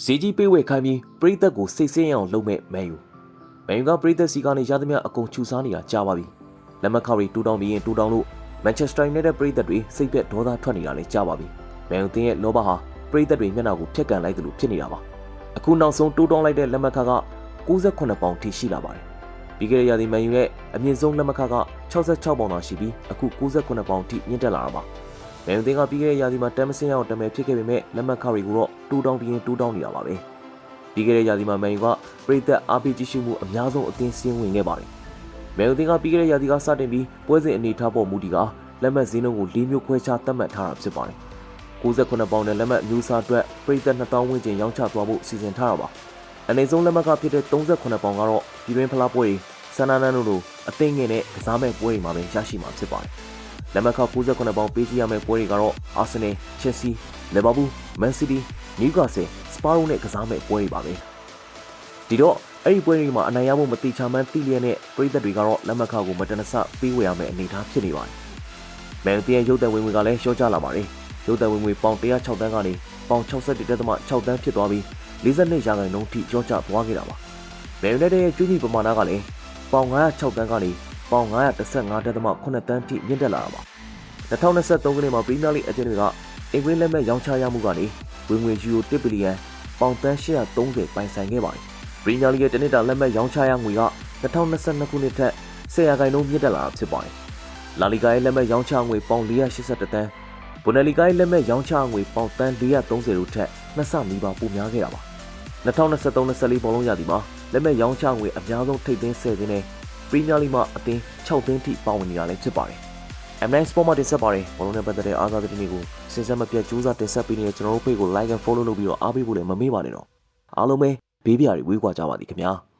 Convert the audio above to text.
ဈေးကြီးပေးဝယ်ခိုင်းပြီးပရိသတ်ကိုစိတ်ဆင်းရအောင်လုပ်မဲ့မန်ယူမန်ယူကပရိသတ်စီကနေရသမျှအကုန်ချူစားနေတာကြားပါပြီလက်မခောက်တွေတူတောင်းပြီးရင်တူတောင်းလို့မန်ချက်စတာယူနိုက်တက်ပရိသတ်တွေစိတ်ပြက်ဒေါသထွက်နေတာလည်းကြားပါပြီမန်ယူတင်းရဲ့လောဘဟာပရိသတ်တွေမျက်နှာကိုဖျက်ကန်လိုက်တယ်လို့ဖြစ်နေတာပါအခုနောက်ဆုံးတူတောင်းလိုက်တဲ့လက်မခါက68ပေါင်ထိရှိလာပါတယ်ပြီးခဲ့တဲ့ရာသီမန်ယူရဲ့အမြင့်ဆုံးလက်မခါက66ပေါင်သာရှိပြီးအခု68ပေါင်ထိမြင့်တက်လာတာပါ။ မယ်ယုံတင်ကပြီးခဲ့တဲ့ရာသီမှာတမ်းမစင်းရအောင်တမယ်ဖြစ်ခဲ့ပေမဲ့လက်မှတ်ခရီကိုတော့တူတောင်းပြီးရင်တူတောင်းနေတာပါပဲ။ပြီးခဲ့တဲ့ရာသီမှာမယ်ယုံကပြည်သက် RPG ရှိမှုအများဆုံးအသင်းစင်းဝင်ခဲ့ပါတယ်။မယ်ယုံတင်ကပြီးခဲ့တဲ့ရာသီကစတင်ပြီးပွဲစဉ်အနေထားပေါ်မူတည်ကလက်မှတ်ဈေးနှုန်းကို၄မျိုးခွဲခြားသတ်မှတ်ထားတာဖြစ်ပါတယ်။68ပေါင်နဲ့လက်မှတ်အမျိုးအစားအတွက်ပြည်သက်2000ဝန်းကျင်ရောင်းချသွားဖို့စီစဉ်ထားတာပါ။အနေဆုံးလက်မှတ်ကဖြစ်တဲ့38ပေါင်ကတော့ပြည်တွင်းဖလားပွဲတွေဆန္ဒနန်းတို့လိုအသိငယ်နဲ့ကစားမဲ့ပွဲတွေမှာပဲရရှိမှာဖြစ်ပါတယ်။ လက်မှတ်ခောက်68ပေါင်ပေးကြည့်ရမယ့်ပွဲတွေကတော့အာဆင်နယ်၊ချက်စီ၊လီဗာပူး၊မန်စီးတီး၊နယူကာဆယ်၊စပါရိုနဲ့ကစားမယ့်ပွဲတွေပါပဲ။ဒီတော့အဲ့ဒီပွဲတွေမှာအနိုင်ရဖို့မတိချာမှန်းသိလျက်နဲ့ပြည်သက်တွေကတော့လက်မှတ်ခောက်ကိုမတနဆပေးဝယ်ရမယ့်အနေအထားဖြစ်နေပါတယ်။မန်တီရဲ့ရုပ်သက်ဝင်ငွေကလည်းရှော့ချလာပါတယ်။ရုပ်သက်ဝင်ငွေပေါင်106တန်းကနေပေါင်61.6တန်းဖြစ်သွားပြီး42ရာခိုင်နှုန်းထိကျော့ကျသွားခဲ့တာပါ။မန်ယူနိုက်တက်ရဲ့ကျွေးမြီပမာဏကလည်းပေါင်906တန်းကနေ ပေါင်915.8တန်းထိမြင့်တက်လာတာပါ။2023ခုနှစ်မှာပရီးမီးယားလိအသင်းတွေကအင်္ဂလိပ်လက်မှတ်ရောင်းချရမှုကနေဝင်ငွေယူရို1ဘီလီယံပေါင်တန်း830ပိုင်ဆိုင်ခဲ့ပါတယ်။ပရီးမီးယားလိရဲ့တနစ်တာလက်မှတ်ရောင်းချရငွေက2022ခုနှစ်ထက်10ရာခိုင်နှုန်းမြင့်တက်လာတာဖြစ်ပါတယ်။လာလီဂါရဲ့လက်မှတ်ရောင်းချငွေပေါင်481တန်းဘွန်နယ်လီဂါရဲ့လက်မှတ်ရောင်းချငွေပေါင်တန်း430တို့ထက်နှစ်ဆနီးပါးပိုများခဲ့တာပါ။2023-24ဘောလုံးရာသီမှာလက်မှတ်ရောင်းချငွေအများဆုံးထိပ်သင်း10သင်းနဲ့ ပရီးမီးယားလိမှာအသင်း6သင်းထိပါဝင်နေတာလည်းဖြစ်ပါတယ်။ M9 Sport မှာတင်ဆက်ပါတယ်ဘောလုံးနဲ့ပတ်သက်တဲ့အားကစားသတင်းတွေကိုစဉ်ဆက်မပြတ်ကြိုးစားတင်ဆက်ပေးနေတဲ့ကျွန်တော်တို့ဖေ့ကို like and follow လုပ်ပြီးတော့အားပေးဖို့လည်းမမေ့ပါနဲ့တော့အားလုံးပဲဘေးပြားတွေဝေးကွာကြပါသည်ခင်ဗျာ။